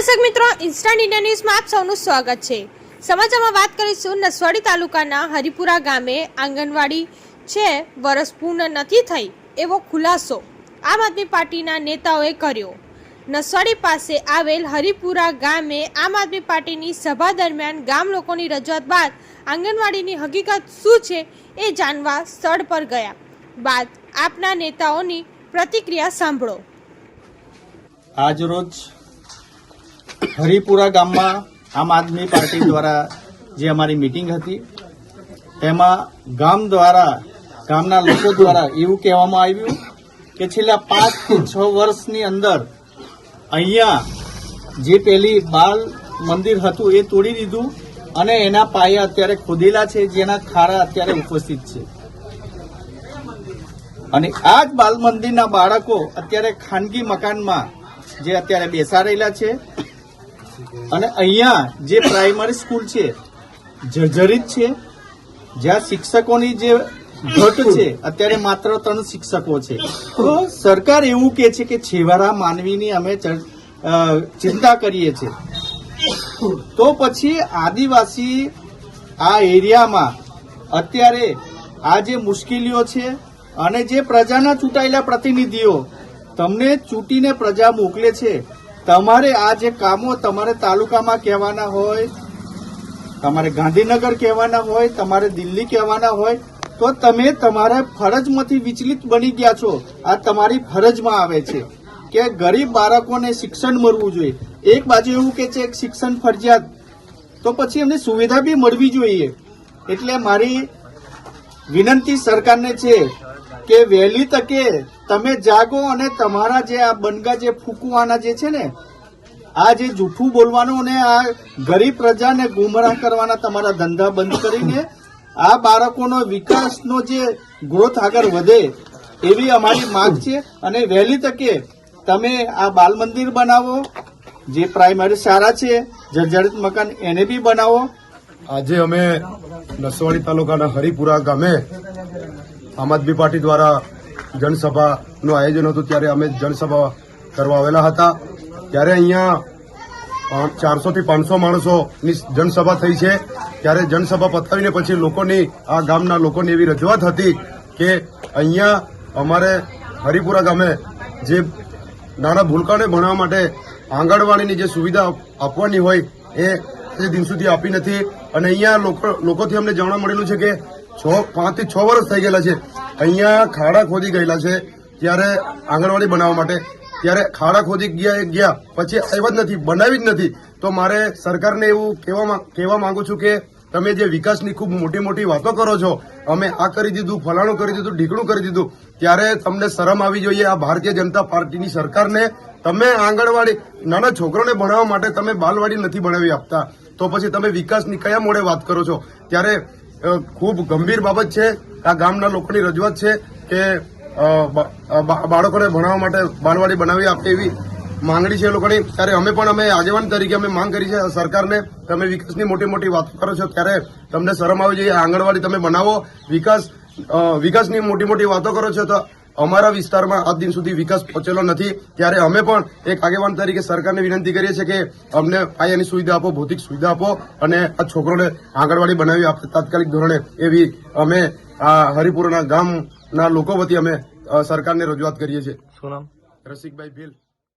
દર્શક મિત્રો instant India ન્યૂઝમાં આપ સૌનું સ્વાગત છે. સમાચારમાં વાત કરીશું નસવાડી તાલુકાના હરિપુરા ગામે આંગણવાડી છે, વરસ પૂર્ણ નથી થઈ એવો ખુલાસો આમ આદમી પાર્ટીના નેતાઓએ કર્યો. નસવાડી પાસે આવેલ હરિપુરા ગામે આમ આદમી પાર્ટીની સભા દરમિયાન ગામ લોકોની રજૂઆત બાદ આંગણવાડીની હકીકત શું છે એ જાણવા સ્થળ પર ગયા. બાદ આપના નેતાઓની પ્રતિક્રિયા સાંભળો. આજરોજ હરિપુરા ગામમાં આમ આદમી પાર્ટી દ્વારા જે અમારી મિટિંગ હતી, તેમાં ગામ દ્વારા, ગામના લોકો દ્વારા એવું કહેવામાં આવ્યું કે છેલ્લા પાંચથી છ વર્ષની અંદર અહીંયા જે પેલી બાલ મંદિર હતું એ તોડી દીધું અને એના પાયા અત્યારે ખોદેલા છે, જેના ખારા અત્યારે ઉપસ્થિત છે. અને આ જ બાલ મંદિરના બાળકો અત્યારે ખાનગી મકાનમાં જે અત્યારે બેસાડેલા છે અને અહીંયા જે પ્રાઇમરી સ્કૂલ છે, જર્જરિત છે, જ્યાં શિક્ષકોની જે ઘટ છે, અત્યારે માત્ર ત્રણ શિક્ષકો છે. તો સરકાર એવું કે છે કે છેવાડા માનવીની અમે ચિંતા કરીએ છીએ. તો પછી આદિવાસી આ એરિયામાં અત્યારે આ જે મુશ્કેલીઓ છે અને જે પ્રજાના ચૂંટાયેલા પ્રતિનિધિઓ, તમને ચૂંટીને પ્રજા મોકલે છે તમારે આ જે કામો તમારે તાલુકામાં કહેવાના હોય, તમારે ગાંધીનગર કહેવાના હોય, તમારે દિલ્હી કહેવાના હોય, તો તમે તમારા ફરજમાંથી વિચલિત બની ગયા છો. આ તમારી ફરજમાં આવે છે કે ગરીબ બાળકોને શિક્ષણ મળવું જોઈએ. એક બાજુ એવું કે છે શિક્ષણ ફરજિયાત. તો પછી એમને સુવિધા બી મળવી જોઈએ. એટલે મારી વિનંતી સરકારને છે કે વહેલી તકે તમે જાગો અને તમારા જે આ બનગા જે ફૂકવાના જે છે ને, આ જે જૂઠું બોલવાનું અને આ ગરીબ પ્રજાને ગુમરાહ કરવાના તમારા ધંધા બંધ કરીને, આ બાળકોનો વિકાસનો જે ગ્રોથ આગળ વધે એવી અમારી માંગ છે. અને વહેલી તકે તમે આ બાલ મંદિર બનાવો, જે પ્રાઇમરી શાળા છે, જર્જરિત મકાન એને બી બનાવો. આજે અમે નસવાડી તાલુકાના હરિપુરા ગામે આમ આદમી પાર્ટી દ્વારા જનસભાનું આયોજન હતું, ત્યારે અમે જનસભા કરવા આવેલા હતા. ત્યારે અહીંયા ચારસો થી પાંચસો માણસોની જનસભા થઈ છે. ત્યારે જનસભા પતાવીને પછી લોકોની, આ ગામના લોકોની એવી રજૂઆત હતી કે અહીંયા અમારે હરિપુરા ગામે જે નાના ભૂલકાને ભણવા માટે આંગણવાડીની જે સુવિધા આપવાની હોય, એ દિન સુધી આપી નથી. અને અહીંયા લોકો, લોકોથી અમને જાણવા મળેલું છે કે છ પાંચથી છ વર્ષ થઈ ગયેલા છે. અહીંયા ખાડા ખોદી ગયેલા છે ત્યારે આંગણવાડી બનાવવા માટે. ત્યારે ખાડા ખોદી ગયા ગયા, પછી આવ્યા જ નથી, બનાવી જ નથી. તો મારે સરકારને એવું કહેવા કહેવા માંગુ છું કે તમે જે વિકાસની ખૂબ મોટી મોટી વાતો કરો છો, અમે આ કરી દીધું, ફલાણું કરી દીધું, ઢીકણું કરી દીધું, ત્યારે તમને શરમ આવી જોઈએ આ ભારતીય જનતા પાર્ટીની સરકારને. તમે આંગણવાડી, નાના છોકરાઓને ભણાવવા માટે તમે બાલવાડી નથી ભણાવી આપતા. તો પછી તમે વિકાસની કયા મોડે વાત કરો છો? ત્યારે ખૂબ ગંભીર બાબત છે આ ગામના લોકોની રજૂઆત છે કે બાળકોને ભણાવવા માટે બાલવાડી બનાવી આપે એવી માંગણી છે એ લોકોની. ત્યારે અમે પણ, અમે આગેવાન તરીકે અમે માંગ કરી છે સરકારને. તમે વિકાસની મોટી મોટી વાતો કરો છો, ત્યારે તમને શરમ આવી જોઈએ આંગણવાડી તમે બનાવો. વિકાસ વિકાસની મોટી મોટી વાતો કરો છો, તો અમારા વિસ્તારમાં આજ દિન સુધી વિકાસ પહોંચેલો નથી. ત્યારે અમે પણ એક આગેવાન તરીકે સરકારને વિનંતી કરીએ છીએ કે અમને પાયાની સુવિધા આપો ભૌતિક સુવિધા આપો અને આ છોકરોને આંગણવાડી બનાવી આપે. તાત્કાલિક ધોરણે એવી અમે આ હરિપુરના ગામના લોકો વતી અમે સરકારને રજૂઆત કરીએ છીએ. શું નામ? રસિકભાઈ ભીલ.